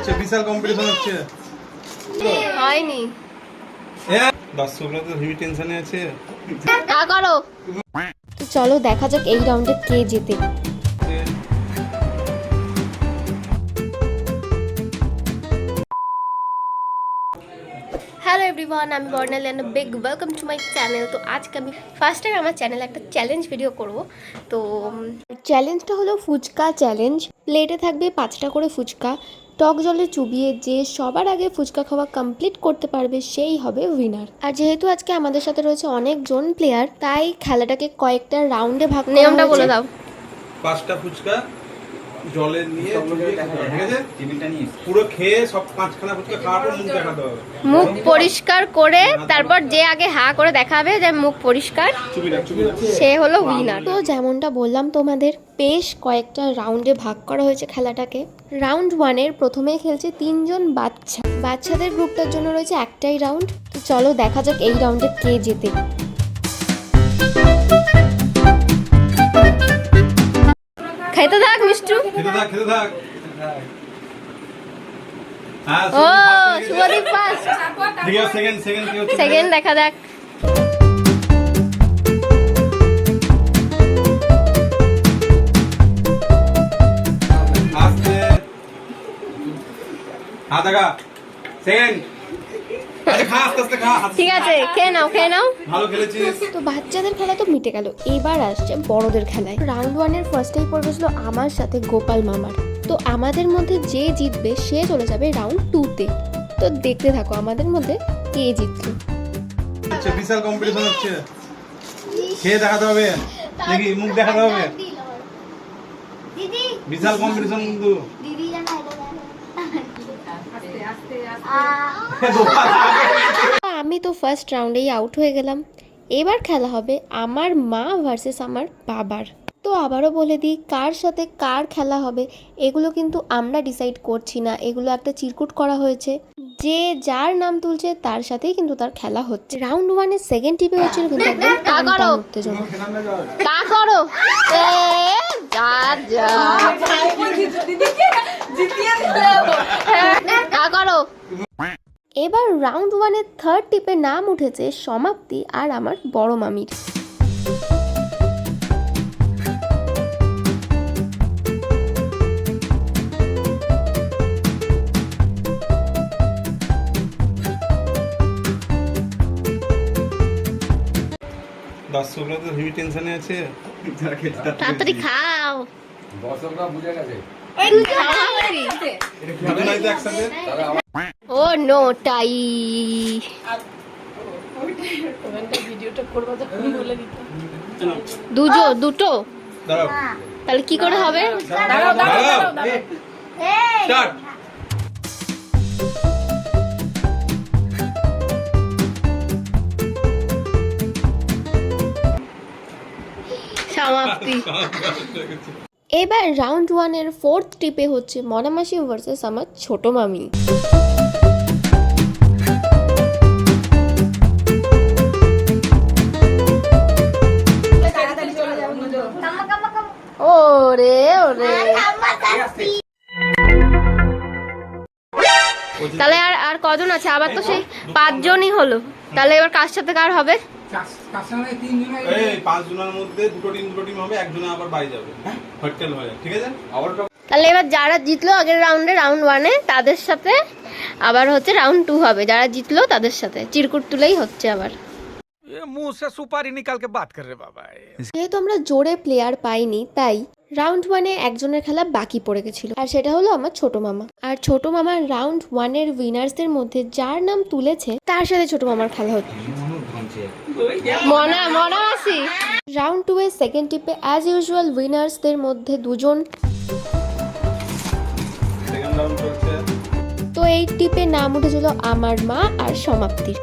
হচ্ছে বিশাল কম্পিটিশন হচ্ছে। হয়নি। এ, দর্শকরা তো হেভি টেনশনে আছে। তা করো। তো চলো দেখা যাক এই রাউন্ডে কে জেতে। হ্যালো এভরিওয়ান আমি Barnali and big welcome to my channel তো আজকে আমি ফার্স্ট টাইম আমার চ্যানেলে একটা চ্যালেঞ্জ ভিডিও করব। তো চ্যালেঞ্জটা হলো ফুচকা চ্যালেঞ্জ প্লেটে থাকবে পাঁচটা করে ফুচকা। টক জলে চুবিয়ে যে সবার আগে ফুচকা খাওয়া কমপ্লিট করতে পারবে সেই হবে উইনার আর যেহেতু আজকে আমাদের সাথে রয়েছে অনেক অনেকজন প্লেয়ার তাই খেলাটাকে কয়েকটা রাউন্ডে ভাগ নিয়মটা বলে দাও। পাঁচটা ফুচকা জলে নিয়ে ঠিক আছে? টিফিনটা নিয়ে পুরো খেয়ে সব পাঁচখানা ফুচকা খাওয়ার পর মুখ দেখাতে হবে। মুখ পরিষ্কার করে তারপর যে আগে হা করে দেখাবে যে মুখ পরিষ্কার সে হলো উইনার তো যেমনটা বললাম তোমাদের বেশ কয়েকটা রাউন্ডে ভাগ করা হয়েছে খেলাটাকে। রাউন্ড ওয়ানের প্রথমেই খেলছে তিনজন বাচ্চা। বাচ্চাদের গ্রুপটার জন্য রয়েছে একটাই রাউন্ড। তো চলো দেখা যাক এই রাউন্ডে কে জেতে। খাইতে থাক মিষ্টু। খেতে থাক খেতে থাক। হ্যাঁ ও ফার্স্ট সেকেন্ড সেকেন্ড সেকেন্ড দেখা যাক। সেকেন্ড ঠিক আছে খেয়ে নাও খেয়ে নাও। ভালো খেলেছিস। তো বাচ্চাদের খেলা তো মিটে গেল। এবার আসছে বড়দের খেলায়। রাউন্ড ওয়ানের ফার্স্টেই পড়েছিল আমার সাথে গোপাল মামার। তো আমাদের মধ্যে যে জিতবে সে চলে যাবে রাউন্ড টুতে তো। দেখতে থাকো আমাদের মধ্যে কে বিশাল কম্পিটিশন হচ্ছে। খেয়ে দেখাতে হবে। দেখি মুখ দেখাতে হবে। বিশাল কম্পিটিশন কিন্তু। দিদি আমি তো ফার্স্ট রাউন্ডেই আউট হয়ে গেলাম। এবার খেলা হবে আমার মা ভার্সেস আমার বাবার। তো আবারও বলে দিই কার সাথে কার খেলা হবে এগুলো কিন্তু আমরা ডিসাইড করছি না। এগুলো একটা চিরকুট করা হয়েছে। যে যার নাম তুলছে তার সাথেই কিন্তু তার খেলা হচ্ছে। রাউন্ড ওয়ানের সেকেন্ড টিপে হচ্ছিল কিন্তু একদম টান টান উত্তেজনা। তা করো। এ, যা যা তা করো এবার রাউন্ড ওয়ানের থার্ড টিপে নাম উঠেছে সমাপ্তি আর আমার বড় মামির। দর্শকরা তো হেভি টেনশনে আছে? তাড়াতাড়ি খাও। দর্শকরা বুঝে গেছে? ও নো টাই দুজো দুটো তাহলে কি করে হবে? সমাপ্তি। এবার রাউন্ড ওয়ানের ফোর্থ টিপে হচ্ছে মনামাসি ভার্সেস আমার ছোট মামি। ওরে ওরে। তাহলে আর আর কজন আছে? আবার তো সেই পাঁচজনই হলো। তাহলে এবার কার সাথে কার হবে? তাহলে এবার যারা জিতলো আগের রাউন্ডে রাউন্ড ওয়ানে তাদের সাথে আবার হচ্ছে রাউন্ড টু হবে। যারা জিতলো তাদের সাথে। চিরকুট তুলেই হচ্ছে আবার। আমরা জোরে প্লেয়ার পাইনি তাই রাউন্ড ওয়ানে একজনের খেলা বাকি পড়ে গেছিল। আর সেটা হলো আমার ছোট মামা। আর ছোট মামার রাউন্ড ওয়ানের উইনার্সদের মধ্যে যার নাম তুলেছে তার সাথে ছোট মামার খেলা হচ্ছে। মনা মনা মাসি রাউন্ড টু এর সেকেন্ড টিপে অ্যাজ ইউজুয়াল উইনার্সদের মধ্যে দুজন। সেকেন্ড রাউন্ড চলছে। তো এই টিপে নাম উঠেছিল আমার মা আর সমাপ্তির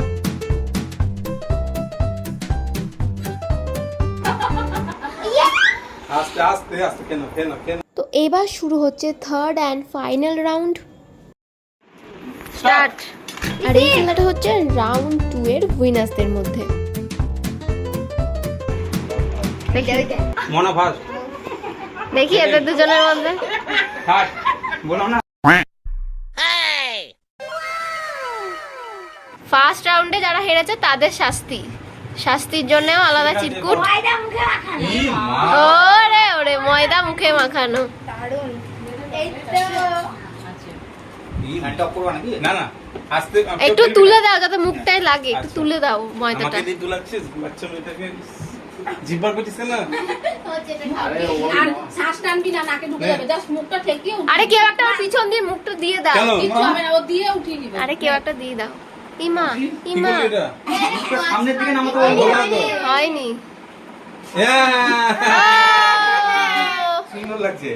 আস্তে আস্তে আস্তে কেন কেন কেন? তো এবার শুরু হচ্ছে third and final round start আর এই খেলাটা হচ্ছে রাউন্ড টু এর উইনার্সদের মধ্যে। দেখি। এদের দুজনের মধ্যে। ফার্স্ট রাউন্ডে যারা হেরেছে তাদের শাস্তি। শাস্তির জন্য আলাদা চিরকুট ওরে ওরে ময়দা মুখে মাখানো। একটু তুলে দাও যাতে মুখটাই লাগে। একটু তুলে দাও ময়দাটা। জিব্বার করছিস কেন আর শ্বাস টানবি না নাকে ঢুকে যাবে। জাস্ট মুখটা ঠেকিয়ে উঠিয়ে আরে কেউ একটা পিছন দিয়ে মুখটা দিয়ে দাও। কিচ্ছু হবে না ও দিয়ে উঠিয়ে নিবে। আরে কেউ একটা দিয়ে দাও। ইমা ইমা। সামনের দিকে নামাতে হয়নি, হবে হয়নি। হয়নি সুন্দর লাগছে।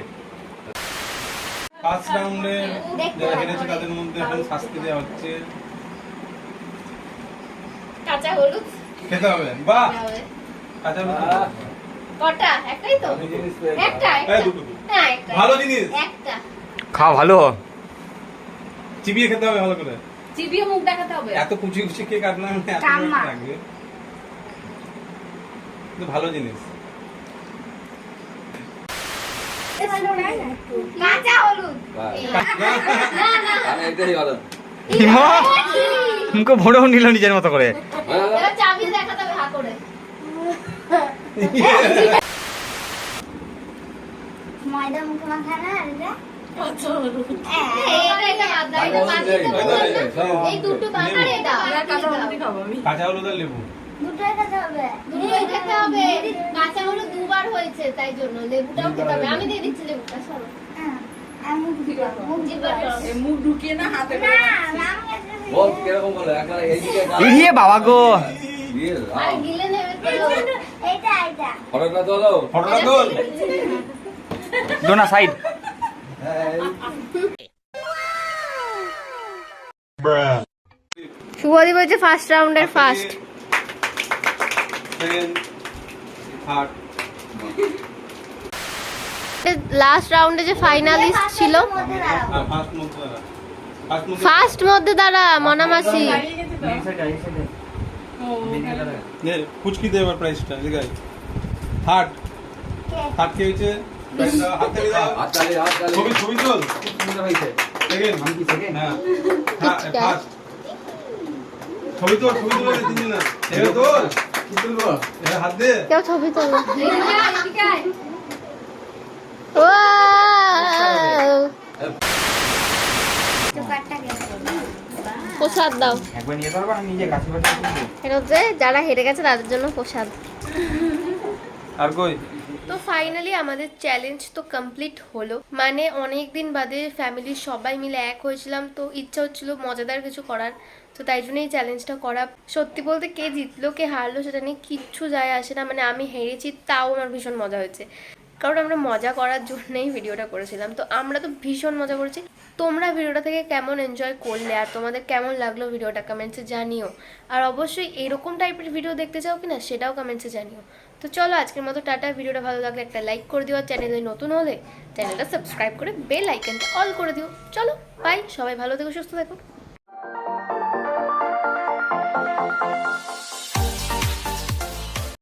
ফার্স্ট রাউন্ডে যারা হেরেছে তাদের মধ্যে এখন শাস্তি দেওয়া হচ্ছে। কাঁচা হলুদ। খেতে হবে। বাহ! কাঁচা কটা? একটাই তো। একটা একটা। হ্যাঁ ভালো জিনিস। একটা। খাওয়া ভালো। চিবিয়ে খেতে হবে ভালো করে। চিবিয়ে মুখ দেখাতে হবে। এত কুচি কুচি কে কাটলাম লাগবে। কিন্তু ভালো জিনিস। কাঁচা হলুদ। না না। আমি এটাই ভালো। ভোড়ও নিল নিজের মতো করে। চাবি দেখাতে হবে হা করে। ময়দা মুখে মাখানো আর এটা কাঁচা হলুদই খাব আমি কাঁচা হলুদ আর লেবু দুটোই খেতে হবে দুটোই খেতে হবে কাঁচা হলুদ দুবার হয়েছে তাই জন্য লেবুটাও খেতে হবে আমি দিয়ে দিচ্ছি লেবুটা সরো হ্যাঁ, আর মুখ দিতে হবে। মুখ দিতে হবে। এই মুখ ঢুকিয়ে না হাতে না, করে আমি এটা বল কীরকম বলে একবার এইদিকে গা- ইয়ে বাবা গো ফটোটা তোলো। ফটোটা তোল। দোনা সাইড। শুভদীপ হচ্ছে ফার্স্ট রাউন্ডের ফার্স্ট লাস্ট রাউন্ডে যে ফাইনালিস্ট ছিল। ফার্স্ট মধ্যে দাঁড়া। মনামাসি। নে কুচকি দে এবার প্রাইসটা আছে থার্ড থার্ড কে হয়েছে? প্রাইসটা হাত দাও। হাত তালি, হাত তালি। ছবি ছবি তোল। সেকেন্ড আমি কি? হ্যাঁ। ফার্স্ট ছবি তোল ছবি তোল তিনজন। না এবার তোল। কি তুলবো? এবার হাত দে। কেউ ছবি তোলো এদিকে এদিকে। প্রসাদ দাও। একবার নিয়ে পারবা? আমি নিজে গাছে বাড়ি এটা হচ্ছে যারা হেরে গেছে তাদের জন্য প্রসাদ। আর কই? তো ফাইনালি আমাদের চ্যালেঞ্জ তো কমপ্লিট হলো। মানে অনেক দিন বাদে ফ্যামিলির সবাই মিলে এক হয়েছিলাম তো ইচ্ছা হচ্ছিল মজাদার কিছু করার। তো তাই জন্যই চ্যালেঞ্জটা করা। সত্যি বলতে কে জিতলো কে হারলো সেটা নিয়ে কিচ্ছু যায় আসে না। মানে আমি হেরেছি তাও আমার ভীষণ মজা হয়েছে। কারণ আমরা মজা করার জন্যই ভিডিওটা করেছিলাম। তো আমরা তো ভীষণ মজা করেছি। তোমরা ভিডিওটা থেকে কেমন এনজয় করলে আর তোমাদের কেমন লাগল ভিডিওটা কমেন্টসে জানিও। আর অবশ্যই এরকম টাইপের ভিডিও দেখতে চাও কি না সেটাও কমেন্টসে জানিও। তো চলো আজকের মতো টাটা, ভিডিওটা ভালো লাগলে একটা লাইক করে দিও আর চ্যানেলে নতুন হলে চ্যানেলটা সাবস্ক্রাইব করে বেল আইকনটা অল করে দিও। চলো বাই সবাই ভালো থেকো, সুস্থ থাকো।